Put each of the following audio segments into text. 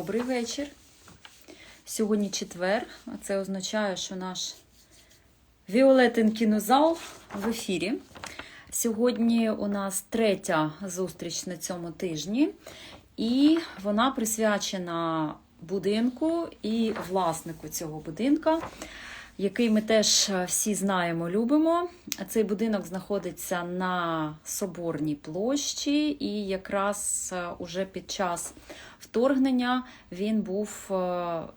Добрий вечір. Сьогодні четвер, а це означає, що наш Віолетин кінозал в ефірі. Сьогодні у нас третя зустріч на цьому тижні, і вона присвячена будинку і власнику цього будинка, який ми теж всі знаємо, любимо. Цей будинок знаходиться на Соборній площі, і якраз е, уже під час вторгнення він був е,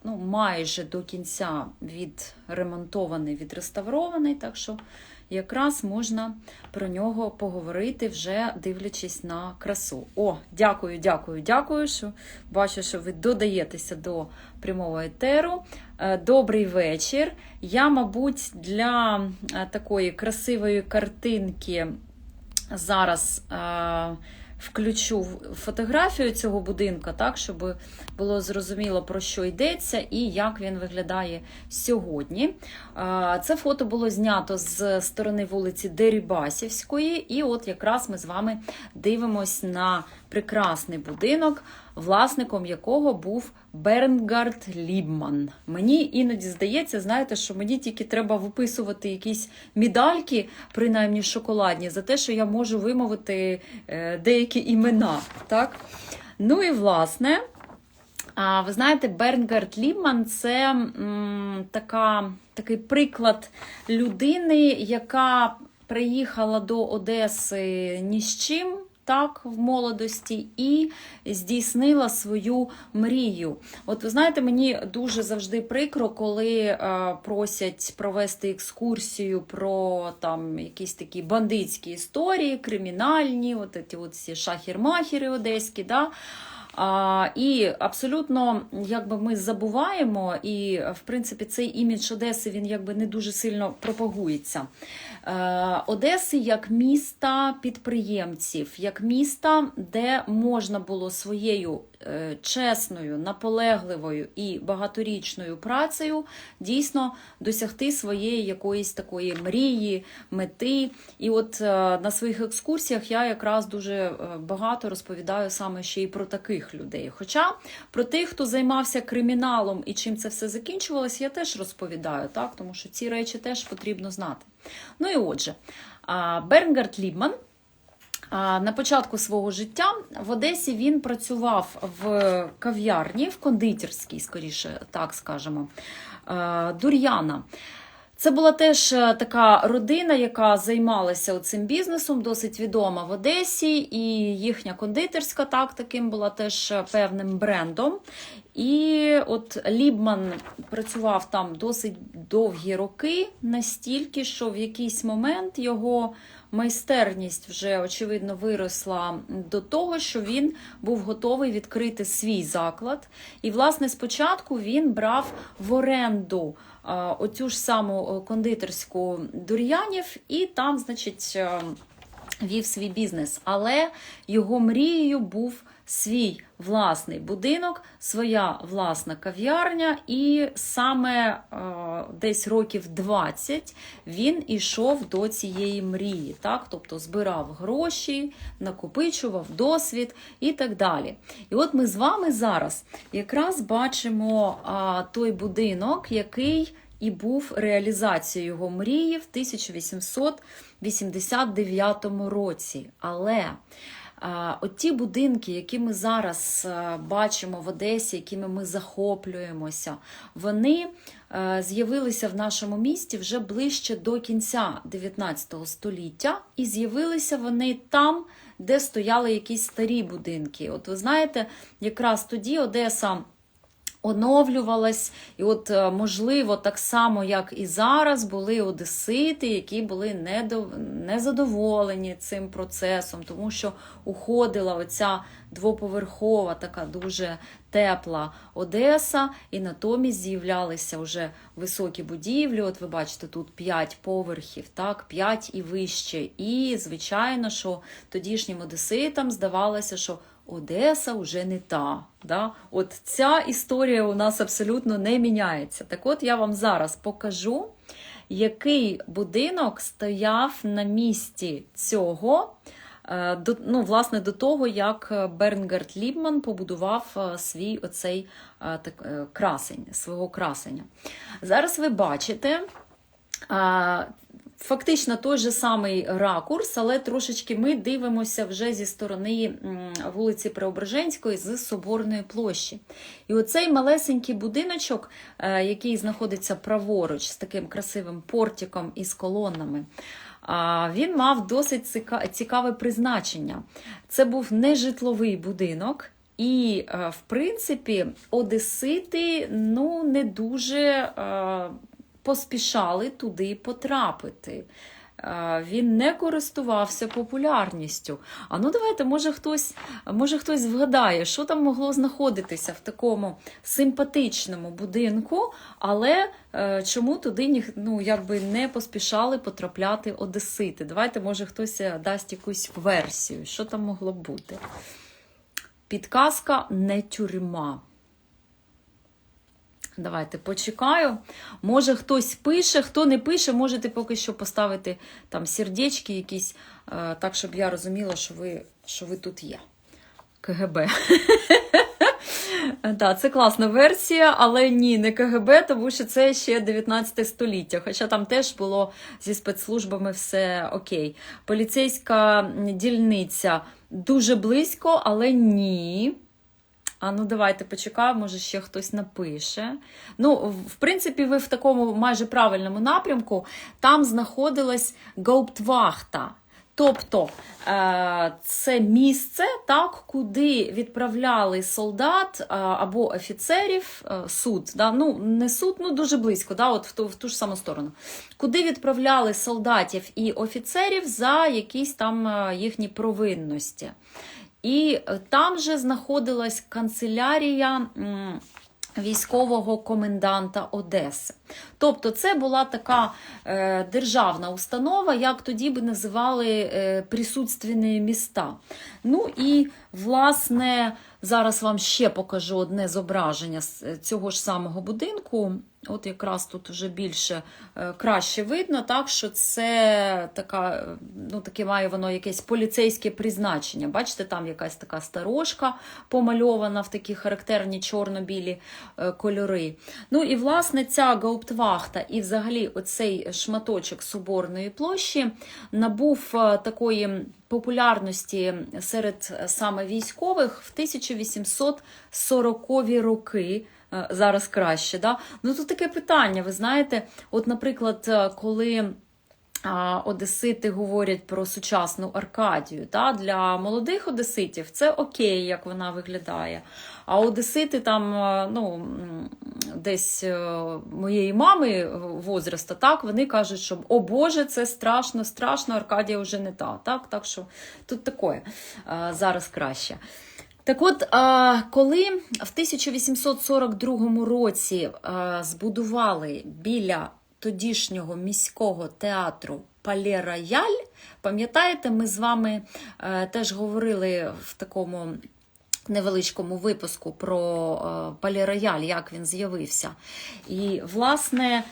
ну, майже до кінця відремонтований, відреставрований. Так що якраз можна про нього поговорити, вже дивлячись на красу. О, дякую, дякую, дякую. що Бачу, що ви додаєтеся до прямого етеру. Е, Добрий вечір. Я, мабуть, для е, такої красивої картинки зараз. Включу фотографію цього будинка, так, щоб було зрозуміло, про що йдеться і як він виглядає сьогодні. Це фото було знято з сторони вулиці Дерібасівської, і от якраз ми з вами дивимось на прекрасний будинок, власником якого був Бернгард Лібман. Мені іноді здається, знаєте, що мені тільки треба виписувати якісь медальки, принаймні шоколадні, за те, що я можу вимовити е, деякі імена. Так? Ну і власне. Ви знаєте, Бернгард Лібман це м, така, такий приклад людини, яка приїхала до Одеси ні з чим. Так, в молодості і здійснила свою мрію. От ви знаєте, мені дуже завжди прикро, коли е, просять провести екскурсію про там якісь такі бандитські історії, кримінальні, от ці от всі шахір-махери одеські. Да? І абсолютно якби ми забуваємо, і в принципі цей імідж Одеси він якби не дуже сильно пропагується. Е, Одеси як міста підприємців, як міста, де можна було своєю е, чесною, наполегливою і багаторічною працею дійсно досягти своєї якоїсь такої мрії, мети. І от е, на своїх екскурсіях я якраз дуже багато розповідаю саме ще й про таких людей. Хоча про тих, хто займався криміналом і чим це все закінчувалось, я теж розповідаю, так? тому що ці речі теж потрібно знати. Ну і отже, Бернгард Лібман. На початку свого життя в Одесі він працював в кав'ярні, в кондитерській, скоріше, так скажемо, Дур'яна. Це була теж е, така родина, яка займалася цим бізнесом, досить відома в Одесі, і їхня кондитерська так таким була теж е, певним брендом. І от Лібман працював там досить довгі роки, настільки, що в якийсь момент його майстерність вже очевидно виросла до того, що він був готовий відкрити свій заклад. І, власне, спочатку він брав в оренду оцю ж саму е, кондитерську дур'янів, і там, значить, е, вів свій бізнес. Але його мрією був свій власний будинок, своя власна кав'ярня, і саме е, десь років 20 він ішов до цієї мрії, так? тобто збирав гроші, накопичував досвід і так далі. І от ми з вами зараз якраз бачимо а, той будинок, який і був реалізацією його мрії в 1889 році. Але а, от ті будинки, які ми зараз бачимо в Одесі, якими ми захоплюємося, вони з'явилися в нашому місті вже ближче до кінця 19 століття, і з'явилися вони там, де стояли якісь старі будинки. От ви знаєте, якраз тоді Одеса. Оновлювалась, і от, е, можливо, так само, як і зараз, були одесити, які були недов... незадоволені цим процесом, тому що уходила оця двоповерхова, така дуже тепла Одеса, і натомість з'являлися вже високі будівлі. От ви бачите, тут 5 поверхів, так, 5 і вище. І, звичайно, що тодішнім одеситам здавалося, що Одеса вже не та. Да? От ця історія у нас абсолютно не міняється. Так от я вам зараз покажу, який будинок стояв на місці цього е, до, ну, власне, до того, як Бернгард Лібман побудував е, свій оцей е, так, красень, свого красення. Зараз ви бачите. Фактично той же самий ракурс, але трошечки ми дивимося вже зі сторони вулиці Преображенської з Соборної площі. І оцей малесенький будиночок, е, який знаходиться праворуч з таким красивим портиком із колоннами, а, він мав досить цікаве призначення. Це був нежитловий будинок. І, е, в принципі, одесити ну, не дуже е, поспішали туди потрапити. Е, Він не користувався популярністю. А ну давайте, може хтось, може хтось вгадає, що там могло знаходитися в такому симпатичному будинку, але е, чому туди ну, якби не поспішали потрапляти одесити. Давайте, може, хтось е, дасть якусь версію, що там могло бути. Підказка не тюрма. Давайте почекаю. Може хтось пише, хто не пише, можете поки що поставити там сердечки якісь, е, так, щоб я розуміла, що ви, що ви тут є. КГБ. Так, це класна версія, але ні, не КГБ, тому що це ще 19 століття. Хоча там теж було зі спецслужбами все окей. Поліцейська дільниця дуже близько, але ні. А ну давайте почекаємо, може ще хтось напише. Ну, в принципі, ви в такому майже правильному напрямку. Там знаходилась гауптвахта. Тобто е, це місце, так, куди відправляли солдат е, або офіцерів, е, суд, да, ну не суд, ну дуже близько, да, от в ту, в ту ж саму сторону, куди відправляли солдатів і офіцерів за якісь там їхні провинності. І е, там же знаходилась канцелярія військового коменданта Одеси. Тобто, це була така е, державна установа, як тоді би називали е, присутственні міста. Ну і, власне, зараз вам ще покажу одне зображення з е, цього ж самого будинку. От якраз тут вже більше е, краще видно, так що це така, ну таке має воно якесь поліцейське призначення. Бачите, там якась така сторожка помальована в такі характерні чорно-білі е, кольори. Ну і власне ця гауптвахта і взагалі оцей шматочок Соборної площі набув е, такої популярності серед саме військових в 1840-ві роки. Е, Зараз краще, да? Ну тут таке питання. Ви знаєте, от, наприклад, е, коли одесити говорять про сучасну Аркадію, да? для молодих одеситів це окей, як вона виглядає. А одесити там, е, ну, десь моєї мами возраста, так, вони кажуть, що о Боже, це страшно, страшно, Аркадія вже не та. Так, так що тут таке зараз краще. Так от, коли в 1842 році збудували біля тодішнього міського театру Пале Рояль, пам'ятаєте, ми з вами е, теж говорили в такому невеличкому випуску про е, Пале Рояль, як він з'явився. І, власне,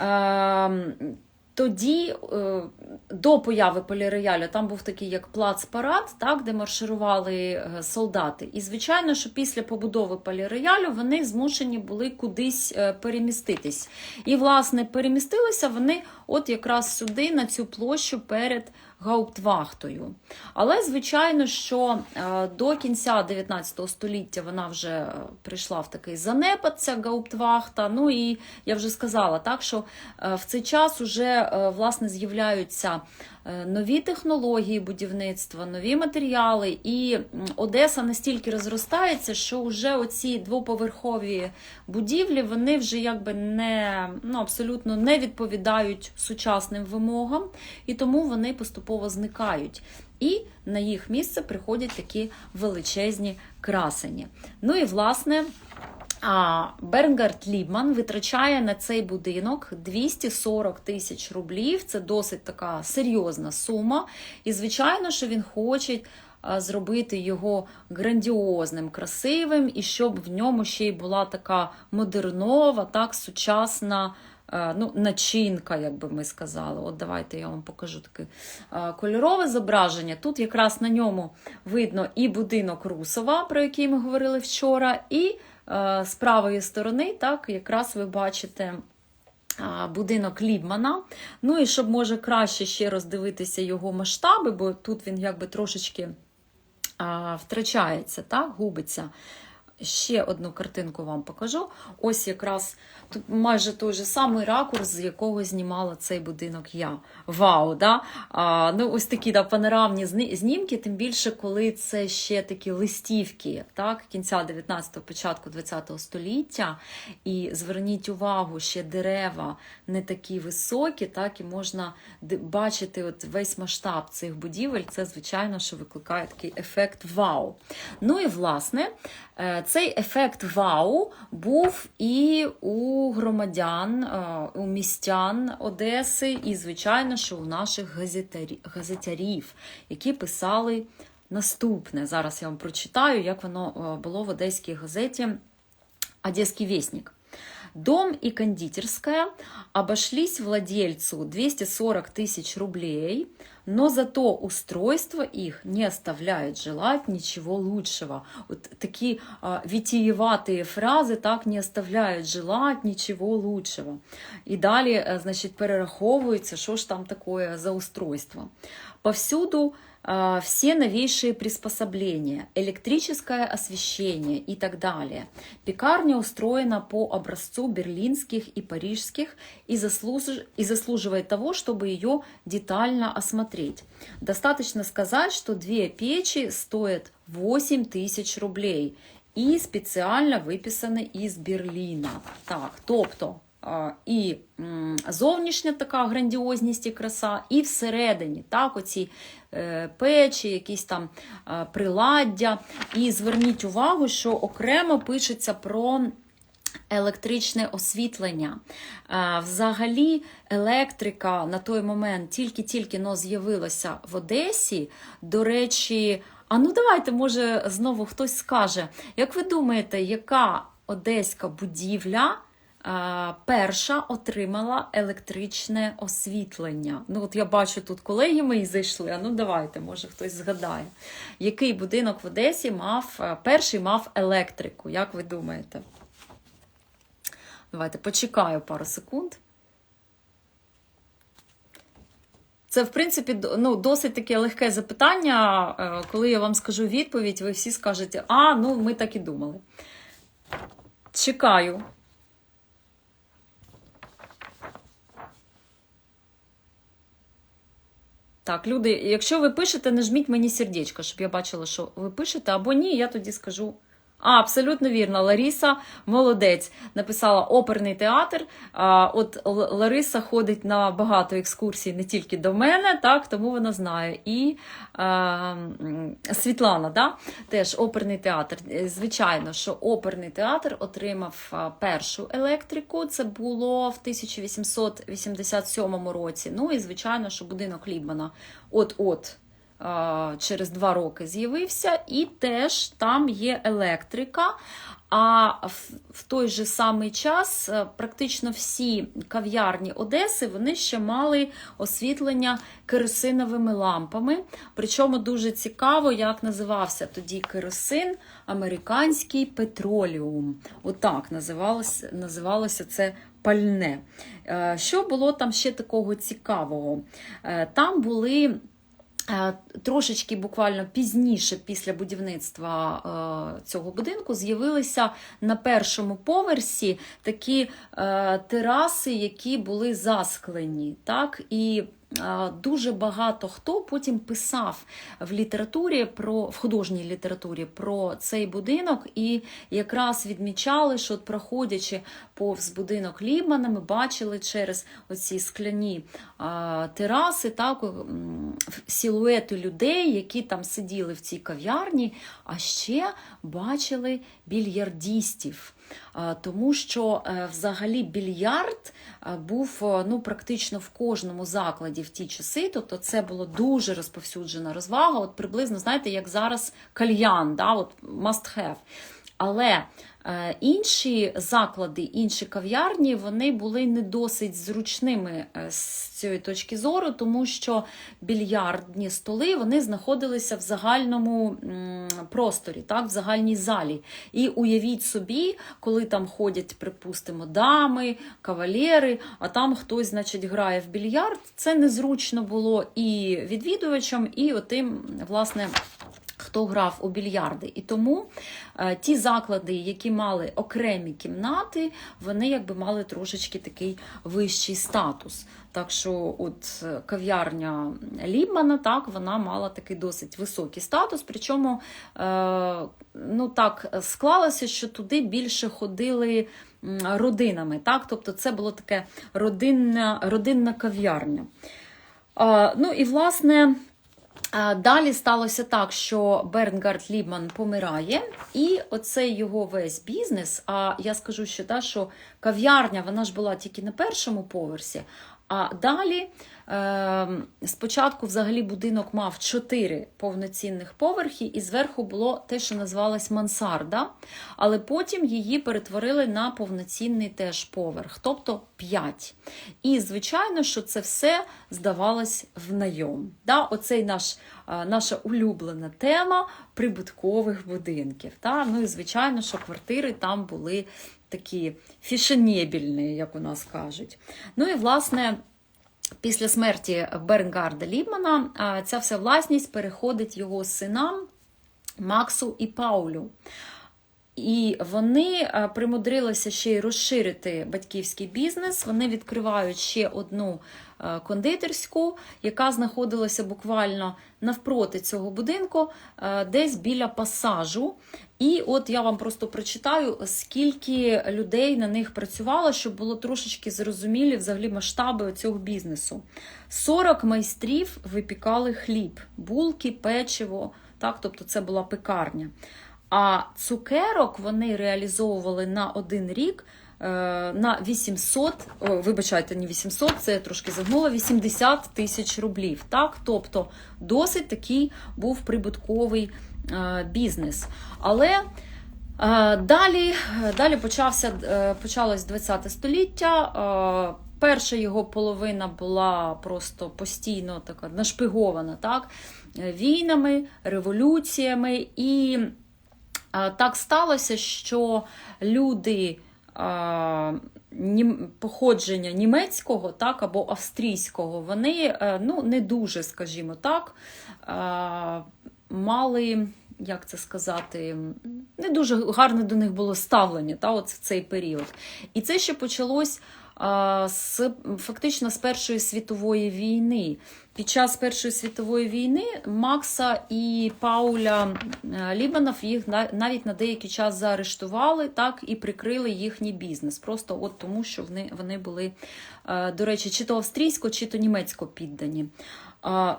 е, тоді, е, до появи поліроялю, там був такий як плац-парад, так, де марширували е, солдати. І, звичайно, що після побудови поліроялю вони змушені були кудись е, переміститись. І, власне, перемістилися вони от якраз сюди, на цю площу перед гауптвахтою. Але, звичайно, що е, до кінця 19 століття вона вже е, прийшла в такий занепад, ця гауптвахта. Ну і я вже сказала, так, що е, в цей час уже власне з'являються нові технології будівництва, нові матеріали, і Одеса настільки розростається, що вже оці двоповерхові будівлі вони вже якби не ну, абсолютно не відповідають сучасним вимогам, і тому вони поступово зникають. І на їх місце приходять такі величезні красені. Ну і власне. А Бернгард Лібман витрачає на цей будинок 240 тисяч рублів. Це досить така серйозна сума. І, звичайно, що він хоче зробити його грандіозним, красивим, і щоб в ньому ще й була така модернова, так, сучасна е, ну, начинка, як би ми сказали. От давайте я вам покажу таке е, кольорове зображення. Тут якраз на ньому видно і будинок Русова, про який ми говорили вчора, і е, з правої сторони, так, якраз ви бачите. Будинок Лібмана. Ну і щоб може краще ще роздивитися його масштаби, бо тут він якби трошечки а, втрачається, так, губиться. Ще одну картинку вам покажу. Ось якраз тут майже той же самий ракурс, з якого знімала цей будинок я. Вау! Да? А, ну, ось такі да, панорамні знімки, тим більше, коли це ще такі листівки так, кінця 19-го, початку 20-го століття. І зверніть увагу, ще дерева не такі високі, так, і можна бачити от весь масштаб цих будівель. Це, звичайно, що викликає такий ефект вау. Ну і власне. Цей ефект вау був і у громадян, е, у містян Одеси, і, звичайно, що у наших газетярів, які писали наступне. Зараз я вам прочитаю, як воно е, було в одеській газеті Одеський вестник. Дом и кондитерская обошлись владельцу 240 тысяч рублей, но зато устройство их не оставляет желать ничего лучшего. Вот такие а, витиеватые фразы так не оставляють желать ничего лучшего. І далі, е, значить, перераховується, що ж там такое за устройство. Повсюду а, все новейшие приспособления, электрическое освещение и так далее. Пекарня устроена по образцу берлинских и парижских и, заслуж- и заслуживает того, чтобы ее детально осмотреть. Достаточно сказать, что две печи стоят 8 тысяч рублей и специально выписаны из Берліна. Так, тобто а, і зовнішня така грандіозність і краса, і всередині, так, оці е, печі, якісь там приладдя. І зверніть увагу, що окремо пишеться про. Електричне освітлення. Взагалі, електрика на той момент тільки-тільки з'явилася в Одесі. До речі, а ну давайте, може, знову хтось скаже, як ви думаєте, яка одеська будівля перша отримала електричне освітлення? Ну, от я бачу, тут колеги мої зайшли. А ну давайте, може хтось згадає. Який будинок в Одесі мав е, перший мав електрику? Як ви думаєте? Давайте почекаю пару секунд. Це, в принципі, ну, досить таке легке запитання. Е, Коли я вам скажу відповідь, ви всі скажете, а, ну, ми так і думали. Чекаю. Так, люди, якщо ви пишете, нажміть мені сердечко, щоб я бачила, що ви пишете, або ні, я тоді скажу. А, абсолютно вірно. Ларіса молодець. Написала оперний театр. А, от Лариса ходить на багато екскурсій не тільки до мене, так, тому вона знає. І м, Світлана, да, теж оперний театр. Е, Звичайно, що оперний театр отримав першу електрику. Це було в 1887 році. Ну і звичайно, що будинок Лібмана от-от а, через два роки з'явився, і теж там є електрика. А в, той же самий час е, практично всі кав'ярні Одеси вони ще мали освітлення керосиновими лампами. Причому дуже цікаво, як називався тоді керосин американський петроліум. Отак називалося, називалося це пальне. Е, Що було там ще такого цікавого? Е, Там були. Е, Трошечки буквально пізніше, після будівництва е, цього будинку, з'явилися на першому поверсі такі е, тераси, які були засклені. Так? І дуже багато хто потім писав в літературі про в художній літературі про цей будинок, і якраз відмічали, що от проходячи повз будинок Лібмана, ми бачили через оці скляні а, тераси, так, силуети людей, які там сиділи в цій кав'ярні, а ще бачили більярдістів. Тому що е, взагалі більярд е, був е, ну, практично в кожному закладі в ті часи, тобто це було дуже розповсюджена розвага, от приблизно, знаєте, як зараз кальян, да, от must have. Але е, інші заклади, інші кав'ярні, вони були не досить зручними е, з цієї точки зору, тому що більярдні столи вони знаходилися в загальному просторі, так, в загальній залі. І уявіть собі, коли там ходять, припустимо, дами, кавалери, а там хтось, значить, грає в більярд, це незручно було і відвідувачам, і отим, власне. Хто грав у більярди. І тому е, ті заклади, які мали окремі кімнати, вони якби мали трошечки такий вищий статус. Так що, от е, кав'ярня Лібмана, так, вона мала такий досить високий статус. Причому е, ну, так склалося, що туди більше ходили родинами. Так? Тобто це було таке родинна, родинна кав'ярня. Ну і власне. Далі сталося так, що Бернгард Лібман помирає, і оцей його весь бізнес. А я скажу ще та, що кав'ярня вона ж була тільки на першому поверсі. А далі е, спочатку взагалі будинок мав чотири повноцінних поверхи, і зверху було те, що називалось мансарда, але потім її перетворили на повноцінний теж поверх, тобто п'ять. І, звичайно, що це все здавалось в найом. Да? Оцей наш, е, наша улюблена тема прибуткових будинків. Да? Ну і, звичайно, що квартири там були такі фішенєбільні, як у нас кажуть. Ну і, власне, після смерті Бернгарда Лібмана ця вся власність переходить його синам Максу і Паулю. І вони примудрилися ще й розширити батьківський бізнес. Вони відкривають ще одну кондитерську, яка знаходилася буквально навпроти цього будинку, десь біля пасажу. І от я вам просто прочитаю, скільки людей на них працювало, щоб було трошечки зрозумілі взагалі масштаби цього бізнесу. 40 майстрів випікали хліб, булки, печиво, так, тобто це була пекарня. А цукерок вони реалізовували на один рік е, на 800, о, вибачайте, не 800, це я трошки загнула, 80 тисяч рублів. Так? Тобто досить такий був прибутковий бізнес. Але е, далі, далі почався, е, почалось 20 століття. Е, Перша його половина була просто постійно така нашпигована так? е, війнами, революціями. І е, так сталося, що люди походження німецького так, або австрійського, вони е, ну, не дуже, скажімо так, мали. Як це сказати, не дуже гарне до них було ставлення та, от в цей період. І це ще почалось а, з, фактично з Першої світової війни. Під час Першої світової війни Макса і Пауля Лібанов їх на- навіть на деякий час заарештували так, і прикрили їхній бізнес. Просто от тому, що вони, вони були, е, до речі, чи то австрійсько, чи то німецько піддані.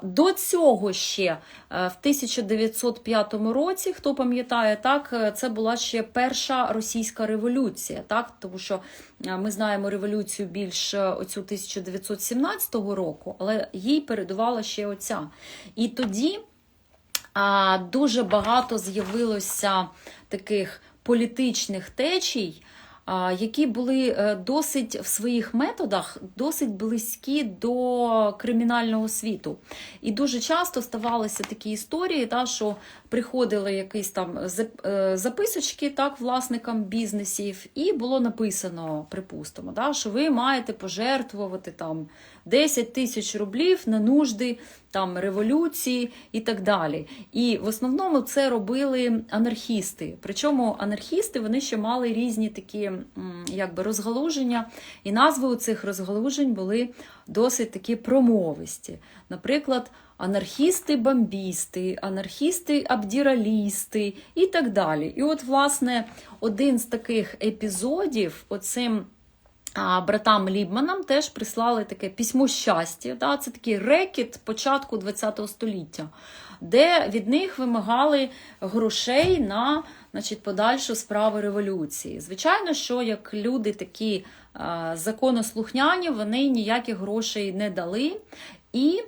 До цього ще е, в 1905 році, хто пам'ятає, так е, це була ще перша російська революція, так тому що е, ми знаємо революцію більш оцю 1917 року, але їй передувала ще оця. І тоді дуже багато з'явилося таких політичних течій, які були е, досить в своїх методах досить близькі до кримінального світу. І дуже часто ставалися такі історії, та, що приходили якісь там е, записочки так, власникам бізнесів, і було написано, припустимо, да, що ви маєте пожертвувати там 10 тисяч рублів на нужди там, революції і так далі. І в основному це робили анархісти. Причому анархісти вони ще мали різні такі якби, розгалуження, і назви у цих розгалужень були досить такі промовисті. Наприклад, анархісти-бомбісти, анархісти-абдіралісти і так далі. І от, власне, один з таких епізодів, оцим. Братам Лібманам теж прислали таке письмо щастя. Да? Це такий рекет початку ХХ століття, де від них вимагали грошей на значить, подальшу справу революції. Звичайно, що як люди такі законослухняні, вони ніяких грошей не дали. І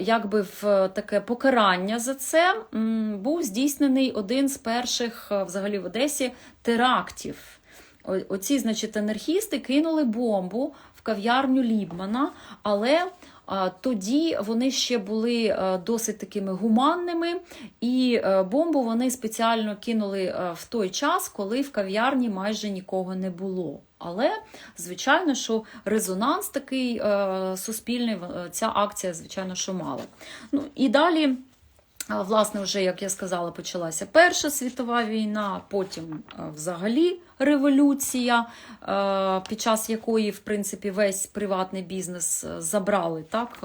якби в таке покарання за це був здійснений один з перших взагалі в Одесі терактів. Оці, значить, анархісти кинули бомбу в кав'ярню Лібмана, але тоді вони ще були е, досить такими гуманними, і е, бомбу вони спеціально кинули е, в той час, коли в кав'ярні майже нікого не було. Але, звичайно, що резонанс такий суспільний ця акція, звичайно, що мала. Ну і далі. Власне, вже, як я сказала, почалася Перша світова війна, потім е, взагалі революція, е, під час якої, в принципі, весь приватний бізнес е, забрали так,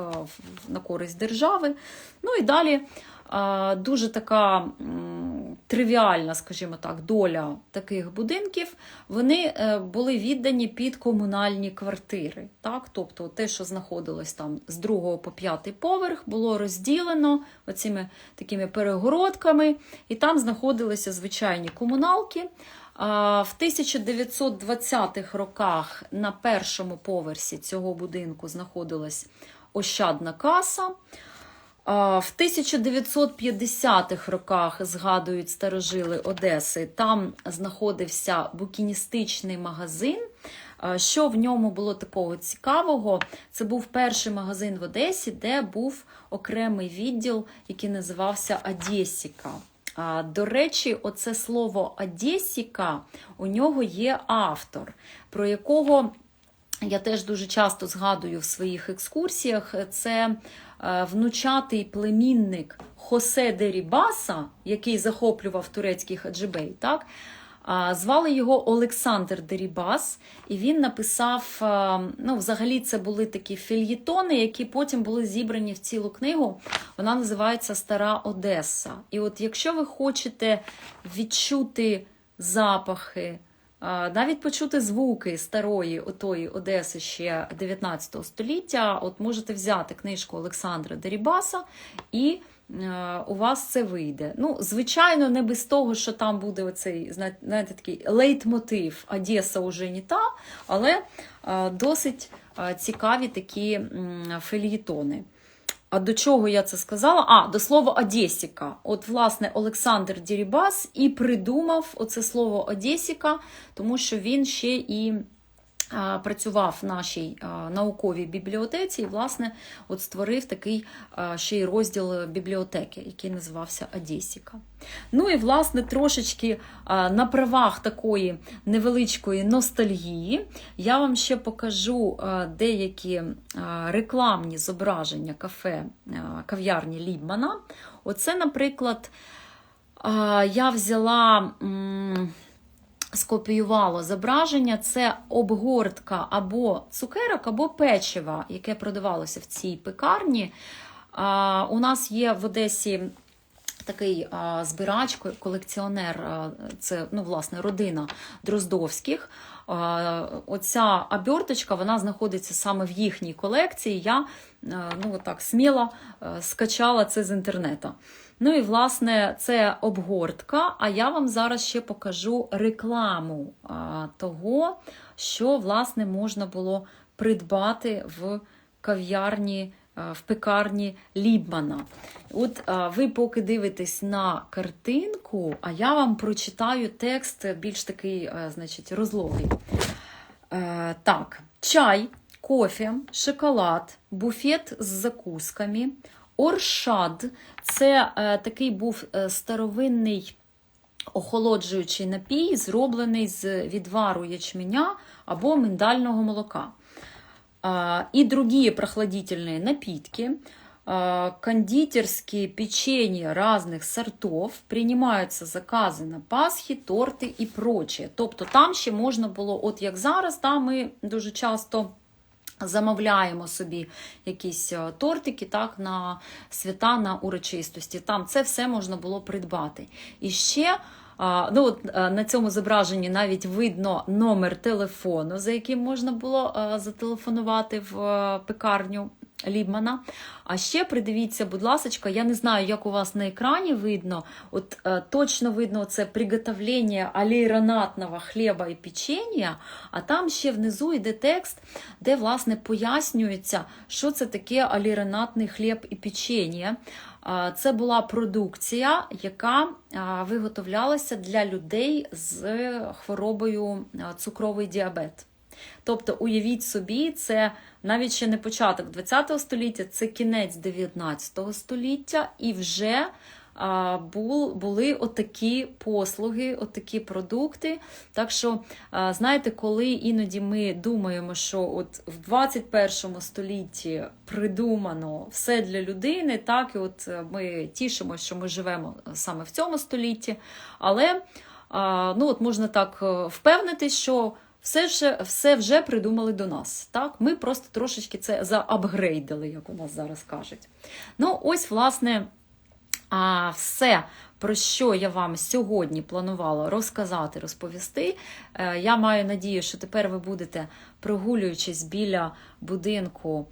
на користь держави. Ну і далі дуже така тривіальна, скажімо так, доля таких будинків. Вони е, були віддані під комунальні квартири. Так? Тобто те, що знаходилось там з другого по п'ятий поверх, було розділено оцими такими перегородками, і там знаходилися звичайні комуналки. В 1920-х роках на першому поверсі цього будинку знаходилась Ощадна каса. В 1950-х роках, згадують старожили Одеси, там знаходився букіністичний магазин. Що в ньому було такого цікавого? Це був перший магазин в Одесі, де був окремий відділ, який називався Одесіка. До речі, оце слово Одесіка у нього є автор, про якого я теж дуже часто згадую в своїх екскурсіях. Це внучатий племінник Хосе де Рібаса, який захоплював турецький хаджибей. Так? Звали його Олександр Дерібас, і він написав: е, ну, взагалі, це були такі фільєтони, які потім були зібрані в цілу книгу. Вона називається Стара Одеса. І от якщо ви хочете відчути запахи, навіть почути звуки старої отої Одеси ще 19 століття, от можете взяти книжку Олександра Дерібаса і е, у вас це вийде. Ну, звичайно, не без того, що там буде оцей, знаєте, такий лейтмотив Одеса уже не та, але е, досить е, цікаві такі фельєтони. А до чого я це сказала? А, до слова Одесіка. От, власне, Олександр Дірібас і придумав оце слово Одесіка, тому що він ще і працював в нашій науковій бібліотеці і, власне, от створив такий ще й розділ бібліотеки, який називався Одесіка. Ну і, власне, трошечки на правах такої невеличкої ностальгії я вам ще покажу деякі рекламні зображення кафе кав'ярні Лібмана. Оце, наприклад, я взяла. Скопіювало зображення, це обгортка або цукерок, або печива, яке продавалося в цій пекарні. У нас є в Одесі такий а, збирач, колекціонер, а, це ну, власне родина Дроздовських. А, оця оберточка вона знаходиться саме в їхній колекції. Я а, ну, так, сміло а, скачала це з інтернету. Ну і власне це обгортка. А я вам зараз ще покажу рекламу а, того, що власне можна було придбати в кав'ярні. а, В пекарні Лібмана. От а, ви поки дивитесь на картинку, а я вам прочитаю текст більш такий, е, значить, розлогий. Е, так, чай, кофе, шоколад, буфет з закусками, оршад це е, такий був е, старовинний охолоджуючий напій, зроблений з відвару ячменя або миндального молока. А, И другие прохладительные напитки, а, кондитерские печенья разных сортов, принимаються закази на Пасхи, торти і прочее. Тобто там ще можна було, от як зараз, там ми дуже часто замовляємо собі якісь е, тортики так, на свята, на урочистості. Там це все можна було придбати. І ще. Ну, от, е, на цьому зображенні навіть видно номер телефону, за яким можна було е, зателефонувати в е, пекарню Лібмана. А ще придивіться, будь ласка, я не знаю, як у вас на екрані видно. От е, точно видно це приготовлення алейронатного хліба і печення, а там ще внизу йде текст, де власне пояснюється, що це таке алейронатний хліб і печення. Це була продукція, яка виготовлялася для людей з хворобою цукровий діабет. Тобто, уявіть собі, це навіть ще не початок ХХ століття, це кінець 19 століття, і вже були отакі послуги, отакі продукти. Так що, знаєте, коли іноді ми думаємо, що от в 21 столітті придумано все для людини, так і от ми тішимося, що ми живемо саме в цьому столітті, але ну, от можна так е, впевнитись, що все вже, все вже придумали до нас. Так? Ми просто трошечки це заапгрейдили, як у нас зараз кажуть. Ну, ось, власне, а, все, про що я вам сьогодні планувала розказати, розповісти. Е, Я маю надію, що тепер ви будете, прогулюючись біля будинку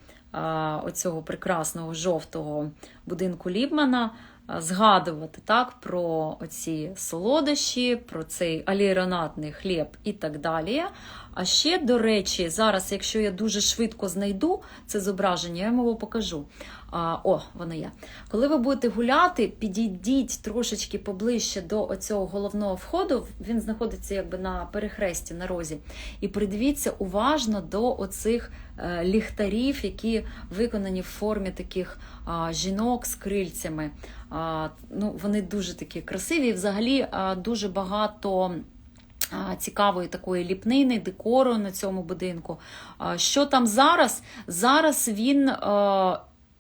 оцього прекрасного жовтого будинку Лібмана, згадувати так, про оці солодощі, про цей аліронатний хліб і так далі. А ще, до речі, зараз, якщо я дуже швидко знайду це зображення, я його покажу. А, О, воно є. Коли ви будете гуляти, підійдіть трошечки поближче до оцього головного входу. Він знаходиться якби на перехресті на розі. І придивіться уважно до оцих е, ліхтарів, які виконані в формі таких жінок з крильцями. Ну, Вони дуже такі красиві. І взагалі дуже багато. Цікавої такої ліпнини, декору на цьому будинку. Що там зараз? Зараз він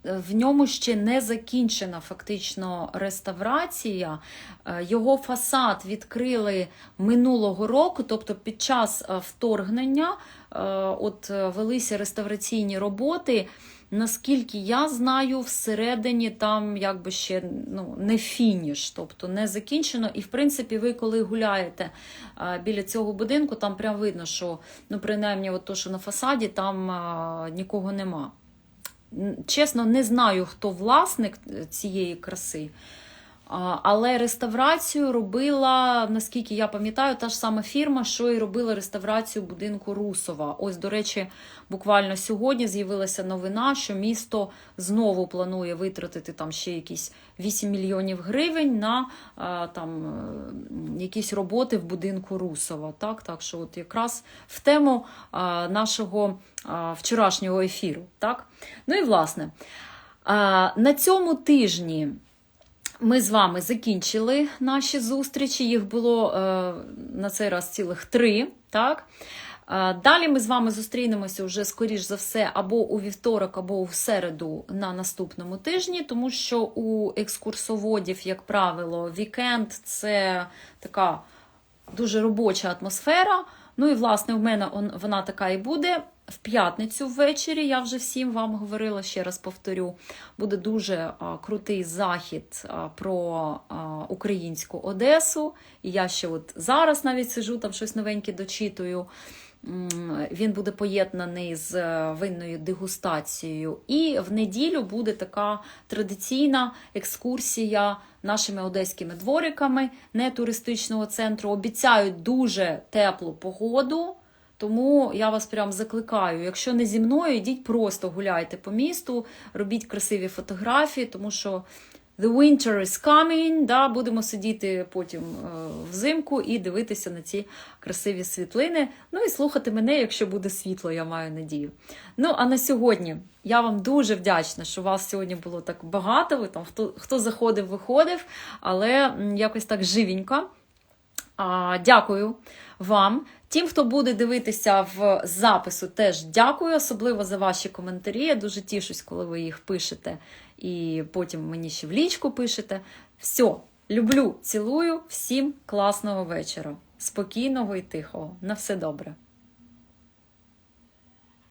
в ньому ще не закінчена фактично реставрація. Його фасад відкрили минулого року, тобто під час вторгнення от е, велися реставраційні роботи. Наскільки я знаю, всередині там якби ще ну, не фініш, тобто не закінчено. І в принципі, ви коли гуляєте а, біля цього будинку, там прям видно, що ну, принаймні, от то, що на фасаді, там а, нікого нема. Чесно, не знаю, хто власник е, цієї краси. Але реставрацію робила, наскільки я пам'ятаю, та ж сама фірма, що і робила реставрацію будинку Русова. Ось, до речі, буквально сьогодні з'явилася новина, що місто знову планує витратити там ще якісь 8 мільйонів гривень на там, е, якісь роботи в будинку Русова. Так, так що от якраз в тему нашого вчорашнього ефіру. Так? Ну і власне, на цьому тижні. Ми з вами закінчили наші зустрічі. Їх було е, на цей раз цілих три. Так? Е, Далі ми з вами зустрінемося вже, скоріш за все, або у вівторок, або у середу на наступному тижні, тому що у екскурсоводів, як правило, вікенд це така дуже робоча атмосфера. Ну і власне в мене вона така і буде. В п'ятницю ввечері я вже всім вам говорила, ще раз повторю, буде дуже а, крутий захід а, про а, українську Одесу. І я ще от зараз навіть сижу, там щось новеньке дочитую. Він буде поєднаний з е, винною дегустацією. І в неділю буде така традиційна екскурсія нашими одеськими двориками, не туристичного центру. Обіцяють дуже теплу погоду. Тому я вас прям закликаю, якщо не зі мною, йдіть просто гуляйте по місту, робіть красиві фотографії, тому що the winter is coming, да, будемо сидіти потім е, взимку і дивитися на ці красиві світлини. Ну і слухати мене, якщо буде світло, я маю надію. Ну, а на сьогодні я вам дуже вдячна, що вас сьогодні було так багато. Ви там хто, хто заходив, виходив, але якось так живенько. А, Дякую вам. Тим, хто буде дивитися в запису, теж дякую, особливо за ваші коментарі. Я дуже тішусь, коли ви їх пишете, і потім мені ще в лічку пишете. Все, люблю, цілую, всім класного вечора, спокійного і тихого. На все добре.